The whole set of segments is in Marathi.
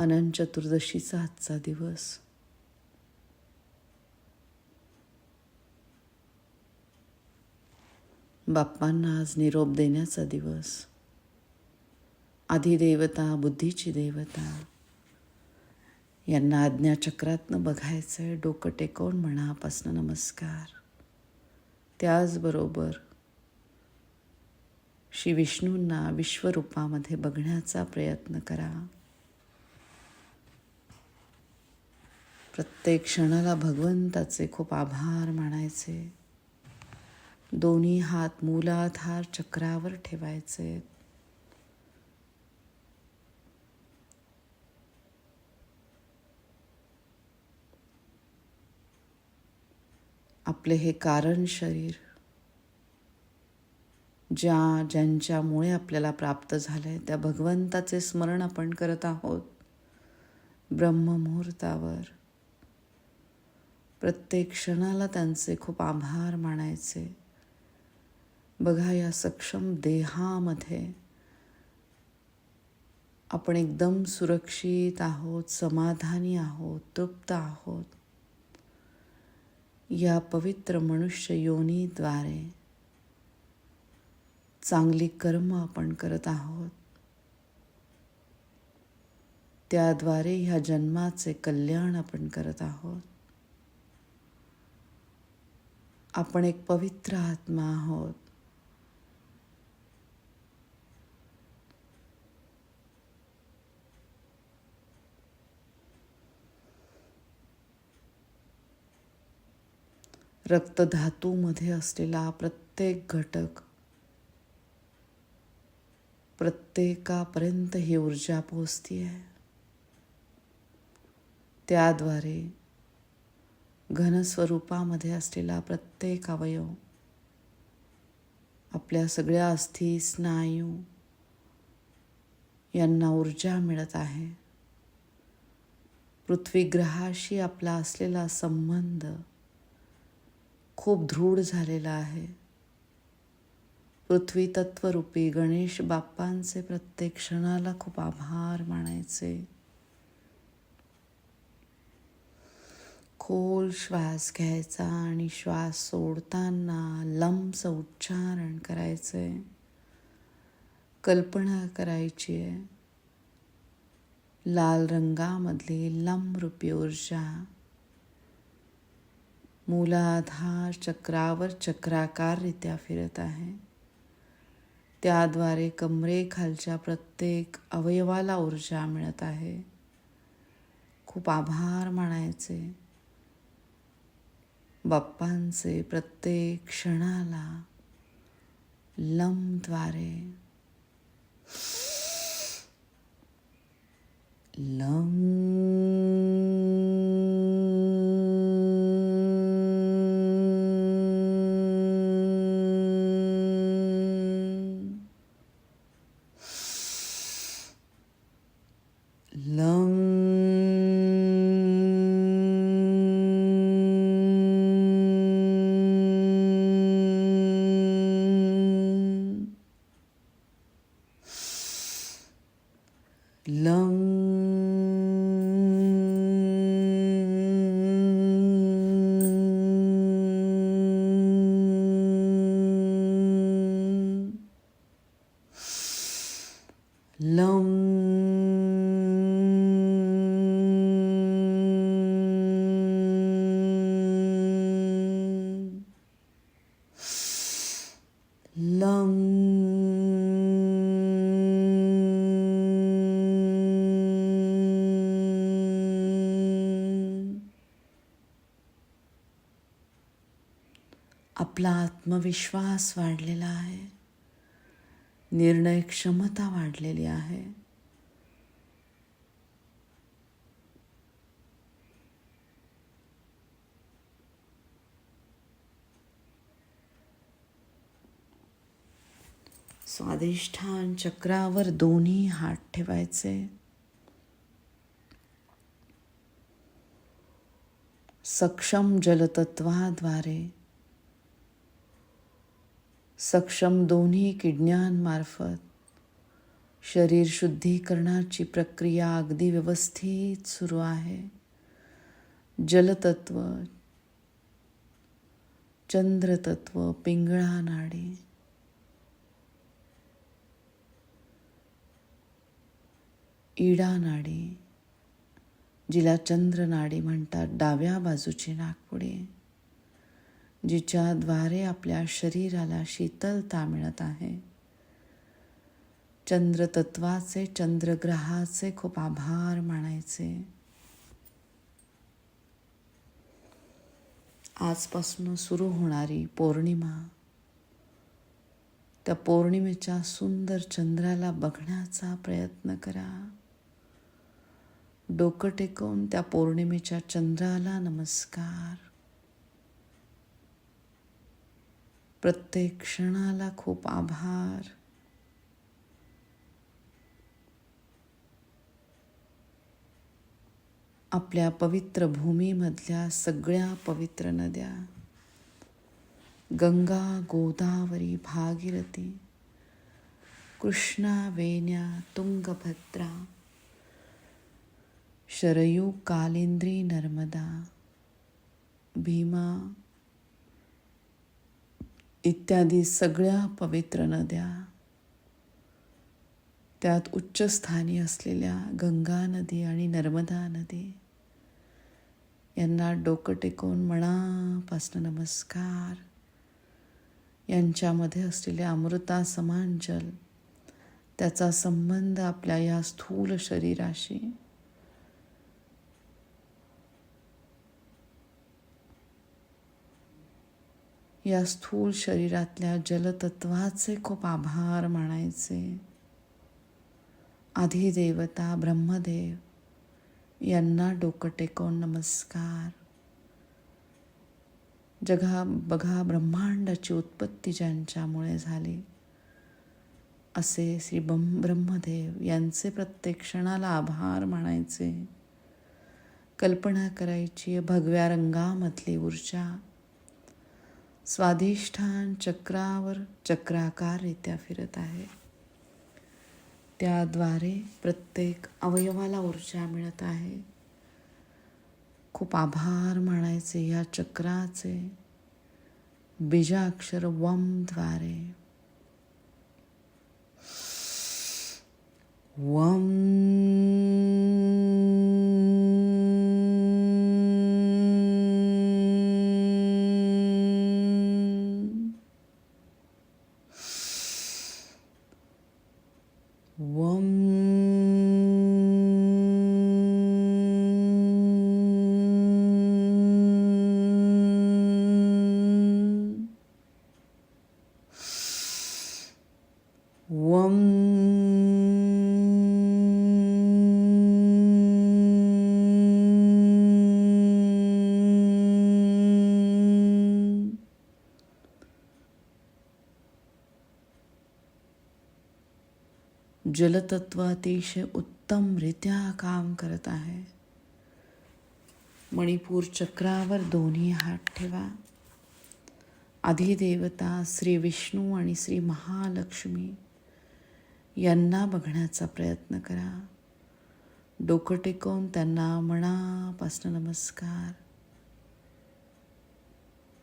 अनंत चतुर्दशीचा आजचा दिवस. बाप्पांना आज निरोप देण्याचा दिवस. आधिदेवता बुद्धीची देवता. यांना आज्ञाचक्रातनं बघायचं आहे डोकं टेकवून मनापासनं नमस्कार. त्याचबरोबर श्री विष्णूंना विश्वरूपामध्ये बघण्याचा प्रयत्न करा. प्रत्येक क्षणाला भगवंताचे खूप आभार मानायचे. दोन्ही हात मूलाधार चक्रावर ठेवायचे. आपले हे कारण शरीर ज्या ज्यांच्यामुळे आपल्याला प्राप्त झालंय त्या भगवंताचे स्मरण आपण करत आहोत. ब्रह्ममुहूर्तावर. प्रत्येक क्षणाला त्यांचे खूप आभार मानायचे. बघा या सक्षम देहामध्ये आपण एकदम सुरक्षित आहोत समाधानी आहोत तृप्त आहोत. या पवित्र मनुष्य योनीद्वारे चांगली कर्म आपण करत आहोत. त्याद्वारे ह्या जन्माचे कल्याण आपण करत आहोत. आपण एक पवित्र आत्मा आहोत. रक्तधातूमध्ये असलेला प्रत्येक घटक प्रत्येकापर्यंत ही ऊर्जा पोचती आहे त्याद्वारे घनस्वरूपामध्ये असलेला प्रत्येक अवयव आपल्या सगळ्या अस्थी स्नायू यांना ऊर्जा मिळत आहे. पृथ्वीग्रहाशी आपला असलेला संबंध खूप दृढ झालेला आहे. पृथ्वी तत्वरूपी गणेश बाप्पांचे प्रत्येक क्षणाला खूप आभार मानायचे. खोल श्वास घ्यायचा आणि श्वास सोडताना लंबचं उच्चारण करायचं. आहे कल्पना करायची आहे. लाल रंगामधली लंबरूपी ऊर्जा. मूलाधार चक्रावर चक्राकाररित्या फिरत आहे. त्याद्वारे कमरेखालच्या प्रत्येक अवयवाला ऊर्जा मिळत आहे. खूप आभार मानायचे. बाप्पांचे प्रत्येक क्षणाला लमद्वारे लम लम आत्मविश्वास वाढलेला आहे. निर्णय क्षमता वाढलेली आहे. स्वाधिष्ठान चक्रावर दोन्ही हात ठेवायचे. सक्षम जलतत्वाद्वारे सक्षम दोन्ही किडण्यांमार्फत. शरीर शुद्धीकरणाची प्रक्रिया अगदी व्यवस्थित सुरू आहे. जलतत्व चंद्रतत्व पिंगळा नाडी. इडा नाडी जिला चंद्र नाडी म्हणतात डाव्या बाजूची नागपुडी. जिच्याद्वारे आपल्या शरीराला शीतलता मिळत आहे. चंद्रतत्वाचे चंद्रग्रहाचे खूप आभार मानायचे. आजपासून सुरू होणारी पौर्णिमा त्या पौर्णिमेच्या सुंदर चंद्राला बघण्याचा प्रयत्न करा. डोकं टेकवून त्या पौर्णिमेच्या चंद्राला नमस्कार. प्रत्येक क्षणाला खूप आभार. आपल्या पवित्र भूमीमधल्या सगळ्या पवित्र नद्या गंगा गोदावरी भागीरथी कृष्णा वेण्या तुंगभद्रा शरयू कालिंद्री नर्मदा भीमा इत्यादी सगळ्या पवित्र नद्या त्यात उच्चस्थानी असलेल्या गंगा नदी आणि नर्मदा नदी यांना डोकं टेकवून मनापासनं नमस्कार. यांच्यामध्ये असलेले अमृता समान जल त्याचा संबंध आपल्या या स्थूल शरीराशी या स्थूल शरीरातल्या जलतत्वाचे खूप आभार मानायचे. आधिदेवता ब्रह्मदेव यांना डोकं टेकवून नमस्कार. जगा बघा ब्रह्मांडाची उत्पत्ती ज्यांच्यामुळे झाली असे श्री ब्रह्म ब्रह्मदेव यांचे प्रत्येक क्षणाला आभार मानायचे. कल्पना करायची भगव्या रंगामधली ऊर्जा स्वाधिष्ठान चक्रावर चक्राकाररित्या फिरत आहे. त्याद्वारे प्रत्येक अवयवाला ऊर्जा मिळत आहे. खूप आभार मानायचे या चक्राचे बीजाक्षर वमद्वारे वम वम जलतत्व अतिशय उत्तमरित्या काम करत आहे. मणिपूर चक्रावर दोन्ही हात ठेवा. अधिदेवता श्री विष्णू आणि श्री महालक्ष्मी यांना बघण्याचा प्रयत्न करा. डोकं टेकवून त्यांना मनापासून नमस्कार.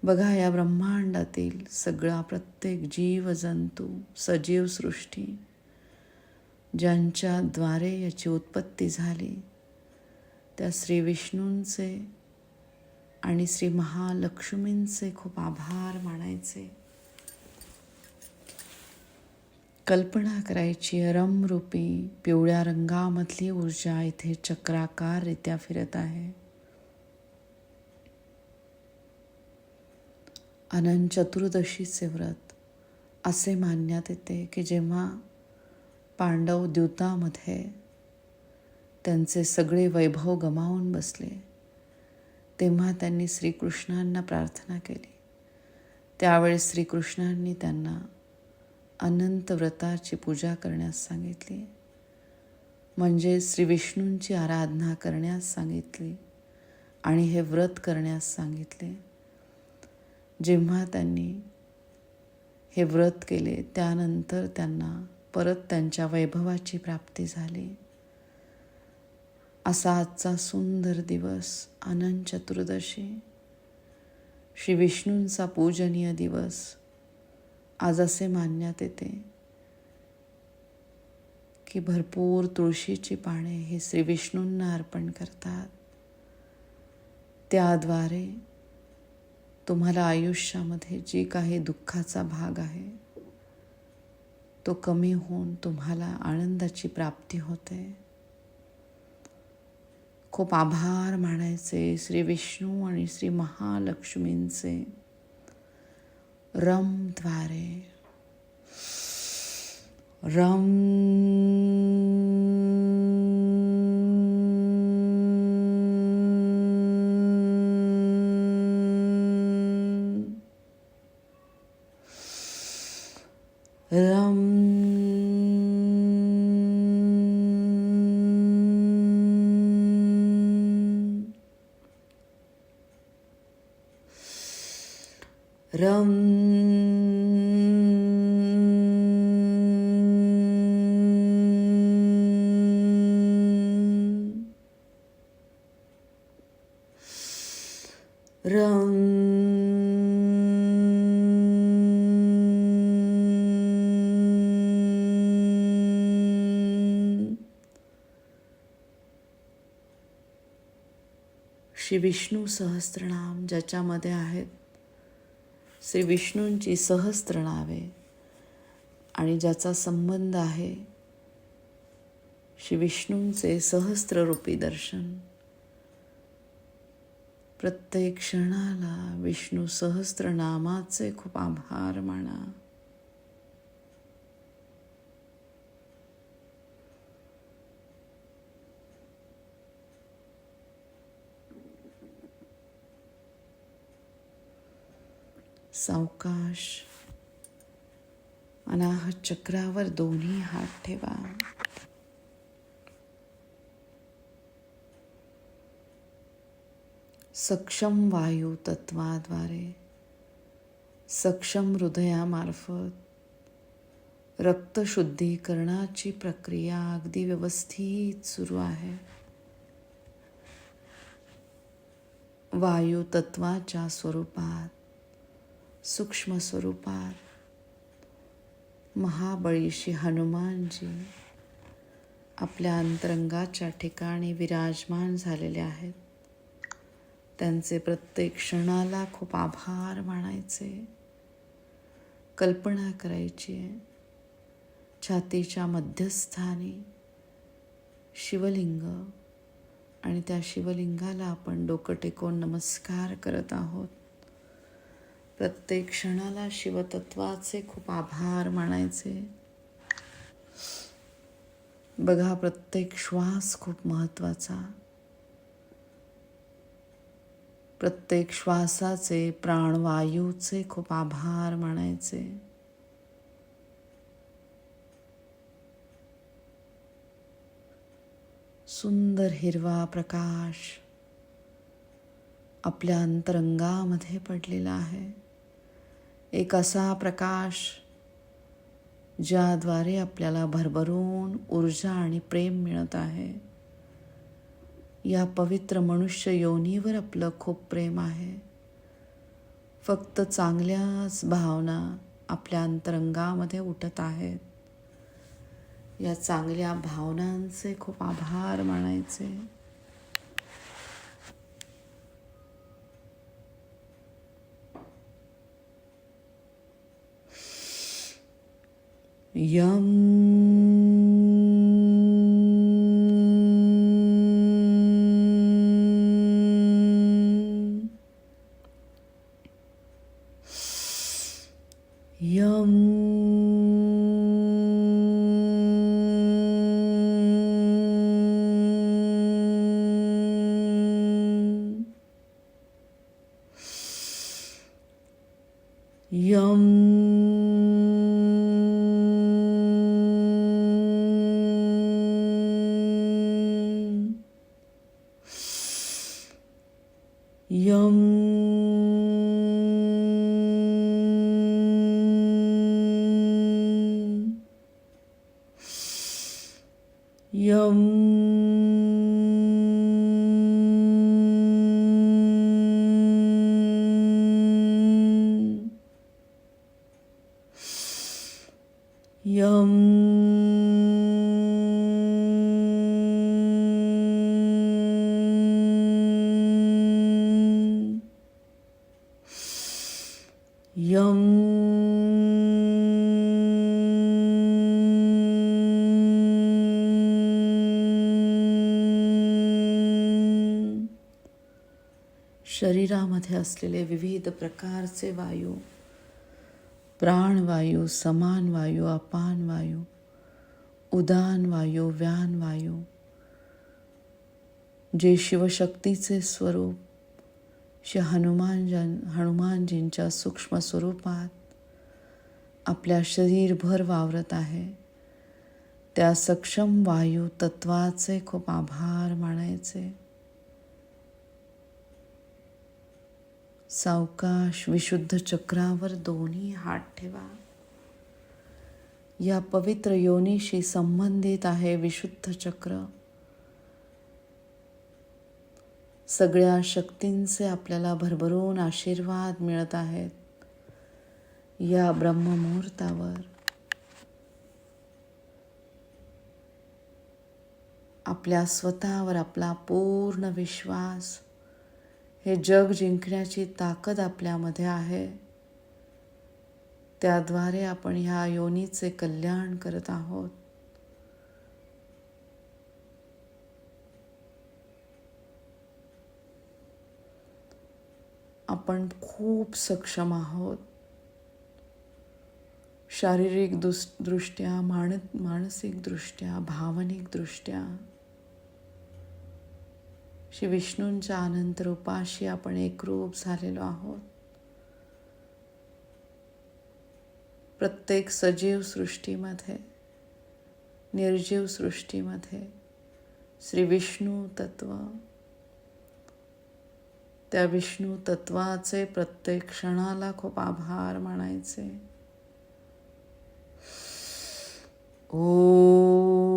बघा या ब्रह्मांडातील सगळा प्रत्येक जीव जंतू सजीव सृष्टी ज्यांच्याद्वारे याची उत्पत्ती झाली त्या श्री विष्णूंचे आणि श्री महालक्ष्मींचे खूप आभार मानायचे. कल्पना करायची रमरूपी पिवळ्या रंगामधली ऊर्जा इथे चक्राकाररित्या फिरत आहे. अनंत चतुर्दशीचे व्रत असे मानण्यात येते की जेव्हा पांडव द्यूतामध्ये त्यांचे सगळे वैभव गमावून बसले. तेव्हा त्यांनी श्रीकृष्णांना प्रार्थना केली. त्यावेळेस श्रीकृष्णांनी त्यांना अनंत व्रताची पूजा करण्यास सांगितली. म्हणजे श्री विष्णूंची आराधना करण्यास सांगितली आणि हे व्रत करण्यास सांगितले. जेव्हा त्यांनी हे व्रत केले त्यानंतर त्यांना परत त्यांच्या वैभवाची प्राप्ती झाली. असा आजचा सुंदर दिवस अनंत चतुर्दशी. श्री विष्णूंचा पूजनीय दिवस आज असे मानण्यात येते की भरपूर तुळशीची पाने हे श्री विष्णूंना अर्पण करतात. त्याद्वारे तुम्हाला आयुष्यामध्ये जी काही दुःखाचा भाग आहे तो कमी होऊन तुम्हाला आनंदाची प्राप्ती होते. खूप आभार मानायचे श्री विष्णू आणि श्री महालक्ष्मींचे. रमद्वारे रम रम श्री विष्णू सहस्त्रनाम ज्याच्यामध्ये आहेत. श्री विष्णूंची सहस्त्रनावे आणि ज्याचा संबंध आहे. श्री विष्णूंचे सहस्त्ररूपी दर्शन. प्रत्येक क्षणाला विष्णू सहस्त्रनामाचे खूप आभार माना. सावकाश अनाहत चक्रावर दोन्ही हात ठेवा. सक्षम वायू तत्वाद्वारे सक्षम हृदयामार्फत रक्तशुद्धीकरणाची प्रक्रिया अगदी व्यवस्थित सुरू आहे. वायू तत्वाच्या स्वरूपात सूक्ष्म स्वरूपात महाबळीशी हनुमानजी आपल्या अंतरंगाच्या ठिकाणी विराजमान झालेले आहेत. त्यांचे प्रत्येक क्षणाला खूप आभार मानायचे. कल्पना करायची. आहे छातीच्या मध्यस्थानी शिवलिंग आणि त्या शिवलिंगाला आपण डोकं टेकून नमस्कार करत आहोत. प्रत्येक क्षणाला शिवतत्वाचे खूप आभार मानायचे. बघा प्रत्येक श्वास खूप महत्त्वाचा. प्रत्येक श्वासाचे प्राणवायूचे खूप आभार मानायचे. सुंदर हिरवा प्रकाश आपल्या अंतरंगामध्ये पडलेला आहे. एक असा प्रकाश ज्याद्वारे आपल्याला भरभरून ऊर्जा आणि प्रेम मिळत आहे. या पवित्र मनुष्य योनीवर आपलं खूप प्रेम आहे. फक्त चांगल्याच भावना आपल्या अंतरंगामध्ये उठत आहेत. या चांगल्या भावनांचे खूप आभार मानायचे. यम यम। यम। शरीरामध्ये असलेले विविध प्रकारचे वायू प्राणवायू समान वायू अपान वायू उदान वायू व्यान वायू जे शिवशक्तीचे स्वरूप श्री हनुमानजन हनुमानजींच्या सूक्ष्म स्वरूपात आपल्या शरीरभर वावरत आहे. त्या सक्षम वायू तत्वाचे खूप आभार मानायचे. सावकाश विशुद्ध चक्रावर दोन्ही हात ठेवा. या पवित्र योनीशी संबंधित आहे विशुद्ध चक्र. सगळ्या शक्तींचे आपल्याला भरभरून आशीर्वाद मिळत आहेत. या ब्रह्ममुहूर्तावर आपल्या स्वतःवर आपला पूर्ण विश्वास हे जग जिंकण्याची ताकद आपल्यामध्ये आहे. त्याद्वारे आपण ह्या योनीचे कल्याण करत आहोत. आपण खूप सक्षम आहोत. शारीरिक दुस दृष्ट्या मान मानसिकदृष्ट्या भावनिकदृष्ट्या श्री विष्णूंच्या अनंत रूपाशी आपण एकरूप झालेलो आहोत. प्रत्येक सजीव सृष्टीमध्ये निर्जीव सृष्टीमध्ये श्री विष्णू तत्व त्या विष्णू तत्वाचे प्रत्येक क्षणाला खूप आभार मानायचे. ओ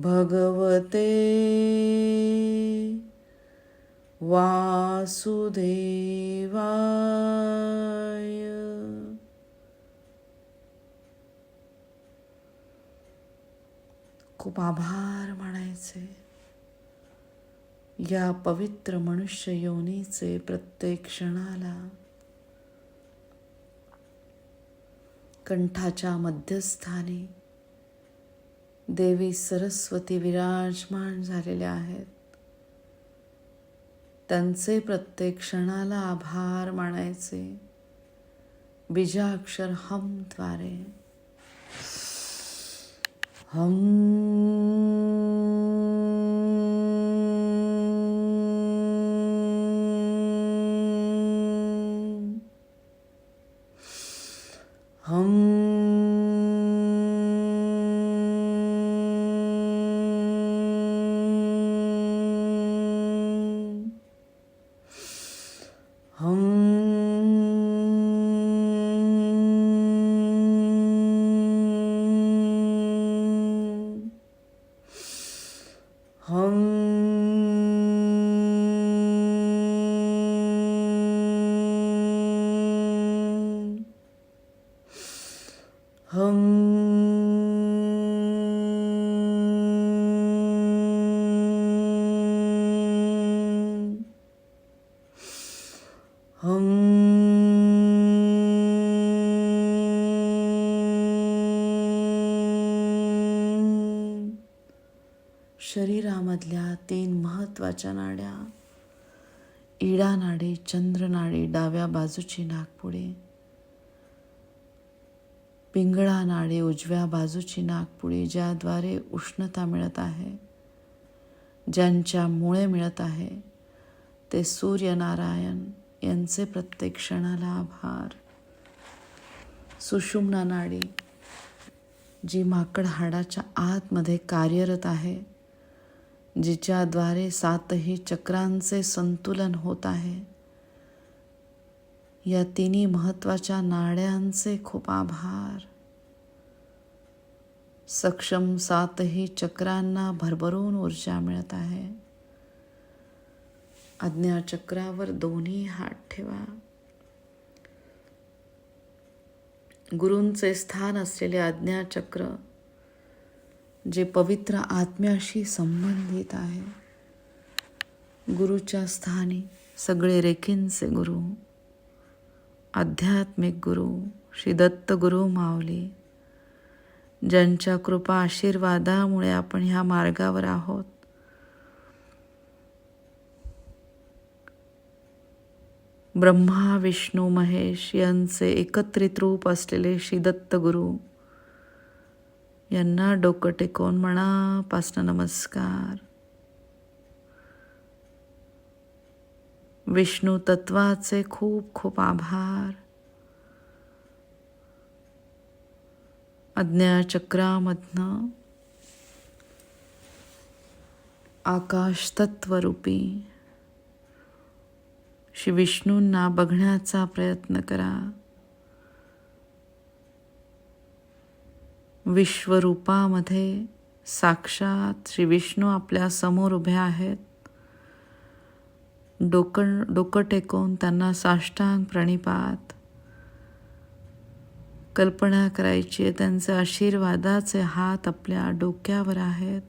भगवते वासुदेवाय। खूप आभार मानायचे. या पवित्र मनुष्य योनीचे प्रत्येक क्षणाला कंठाच्या मध्यस्थानी देवी सरस्वती विराजमान झालेल्या आहेत. त्यांचे प्रत्येक क्षणाला आभार मानायचे. बीजाक्षर हमद्वारे. हम शरीरामधल्या तीन महत्त्वाच्या नाड्या. इडा नाडी चंद्रनाडी डाव्या बाजूची नागपुडी. पिंगळा नाडी उजव्या बाजूची नागपुडी ज्याद्वारे उष्णता मिळत आहे. ज्यांच्यामुळे मिळत आहे ते सूर्यनारायण यांचे प्रत्येक क्षणाला आभार. सुषुम्ना नाडी जी माकड हाडाच्या आतमध्ये कार्यरत आहे जिच्याद्वारे सातही चक्रांचे संतुलन होत आहे. या तिन्ही महत्त्वाच्या नाड्यांचे खूप आभार. सक्षम सातही चक्रांना भरभरून ऊर्जा मिळत आहे. आज्ञाचक्रावर दोन्ही हात ठेवा. गुरूंचे स्थान असलेले आज्ञाचक्र जे पवित्र आत्म्याशी संबंधित आहे. गुरुच्या स्थानी सगळे रेखींचे गुरु आध्यात्मिक गुरु श्री दत्त गुरु माऊली ज्यांच्या कृपा आशीर्वादामुळे आपण ह्या मार्गावर आहोत. ब्रह्मा विष्णू महेश यांचे एकत्रित रूप असलेले श्री दत्त गुरु यांना डोकं टेकवून मनापासनं नमस्कार. विष्णू तत्वाचे खूप खूप आभार. अज्ञाचक्रामधनं आकाश तत्वरूपी श्री विष्णूंना बघण्याचा प्रयत्न करा. विश्वरूपामध्ये साक्षात श्री विष्णू आपल्यासमोर उभे आहेत. डोकं डोकं टेकून त्यांना साष्टांग प्रणिपात. कल्पना करायची आहे त्यांचे आशीर्वादाचे हात आपल्या डोक्यावर आहेत.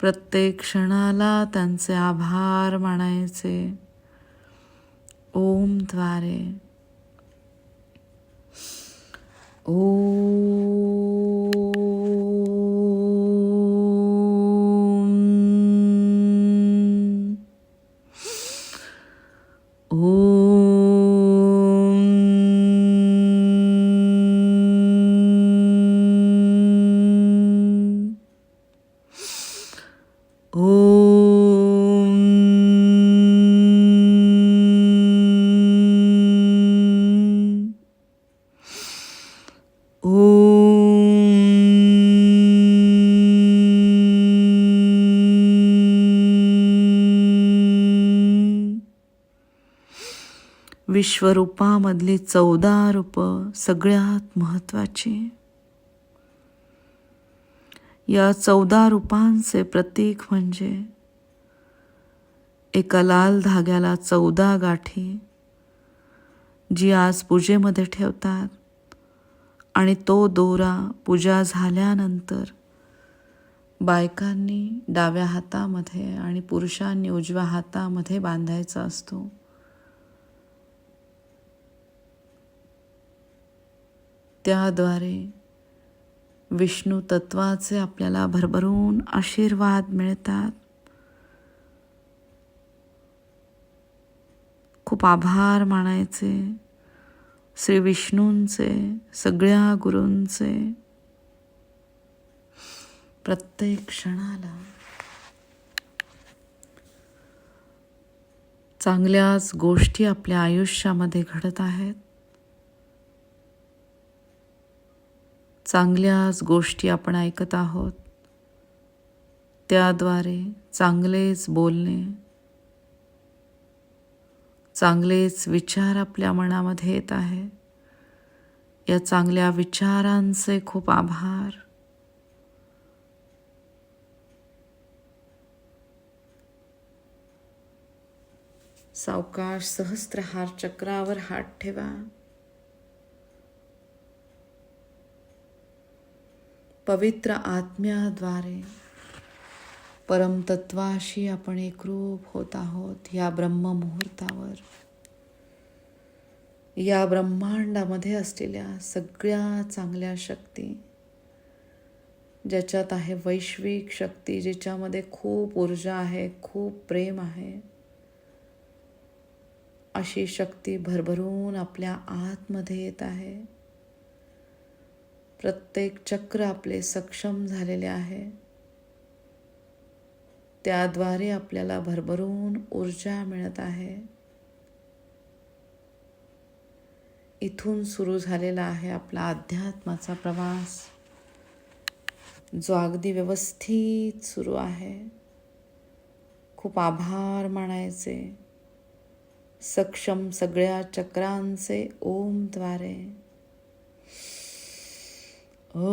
प्रत्येक क्षणाला त्यांचे आभार मानायचे. ओमद्वारे ओम ओम ओम विश्वरूपामधली चौदा रूप सगळ्यात महत्वाची या चौदा रूपांचे प्रतीक म्हणजे एका लाल धाग्याला चौदा गाठी जी आज पूजेमध्ये ठेवतात आणि तो दोरा पूजा झाल्यानंतर बायकांनी डाव्या हातामध्ये आणि पुरुषांनी उजव्या हातामध्ये बांधायचा असतो. त्याद्वारे विष्णू तत्वाचे आपल्याला भरभरून आशीर्वाद मिळतात. खूप आभार मानायचे श्री विष्णूंचे सगळ्या गुरूंचे. प्रत्येक क्षणाला चांगल्याच गोष्टी आपल्या आयुष्यामध्ये घडत आहेत. चांगल्याच गोष्टी आपण ऐकत आहोत. त्याद्वारे चांगलेच बोलणे चांगलेच विचार आपल्या मनामध्ये येत आहे. या चांगल्या विचारांचे खूप आभार. सावकाश सहस्त्रहार चक्रावर हात ठेवा. पवित्र आत्म्याद्वारे. परमतत्वाशी आपण एकरूप होत आहोत या ब्रह्ममुहूर्तावर. या ब्रह्मांडामध्ये असलेल्या सगळ्या चांगल्या शक्ती ज्याच्यात आहे वैश्विक शक्ती ज्याच्यामध्ये खूप ऊर्जा आहे खूप प्रेम आहे अशी शक्ती भरभरून आपल्या आतमध्ये येत आहे. प्रत्येक चक्र आपले सक्षम झालेले आहे. त्याद्वारे आपल्याला भरभरून ऊर्जा मिळत आहे. इथून सुरू झालेला आहे आपला अध्यात्माचा प्रवास. जो अगदी व्यवस्थित सुरू आहे. खूप आभार मानायचे. सक्षम सगळ्या चक्रांचे ओमद्वारे Oh.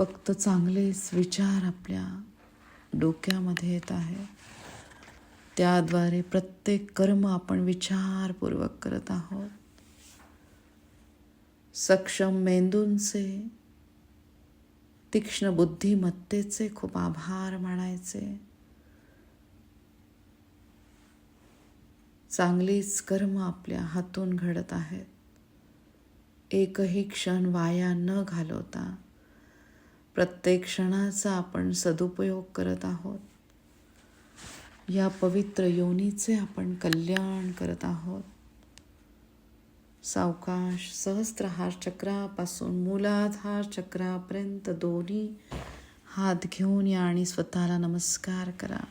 फक्त चांगलेच विचार आपल्या डोक्यामध्ये येत आहे. त्याद्वारे प्रत्येक कर्म आपण विचारपूर्वक करत आहोत. सक्षम मेंदूंचे तीक्ष्ण बुद्धिमत्तेचे खूप आभार मानायचे. चांगलीच कर्म आपल्या हातून घडत आहेत. एकही क्षण वाया न घालवता प्रत्येक क्षणाचा आपण सदुपयोग करत आहोत. या पवित्र योनीचे आपण कल्याण करत आहोत. सावकाश सहस्त्रहार चक्रापासून मूलाधार चक्रापर्यंत दोन्ही हात घेऊन या आणि स्वतःला नमस्कार करा.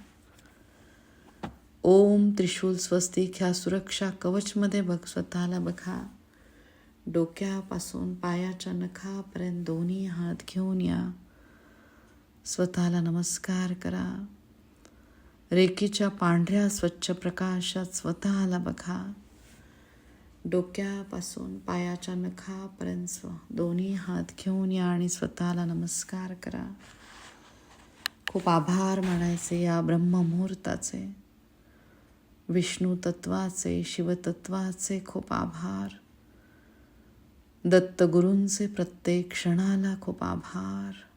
ओम त्रिशूल स्वस्तिक ह्या सुरक्षा कवचमध्ये बघ स्वतःला बघा. डोक्यापासून पायाच्या नखापर्यंत दोन्ही हात घेऊन या. स्वतःला नमस्कार करा. रेखीच्या पांढऱ्या स्वच्छ प्रकाशात स्वतःला बघा. डोक्यापासून पायाच्या नखापर्यंत दोन्ही हात घेऊन या आणि स्वतःला नमस्कार करा. खूप आभार मानायचे या ब्रह्ममुहूर्ताचे. विष्णू तत्वाचे शिवतत्वाचे खूप आभार. दत्तगुरूंचे प्रत्येक क्षणाला खूप आभार.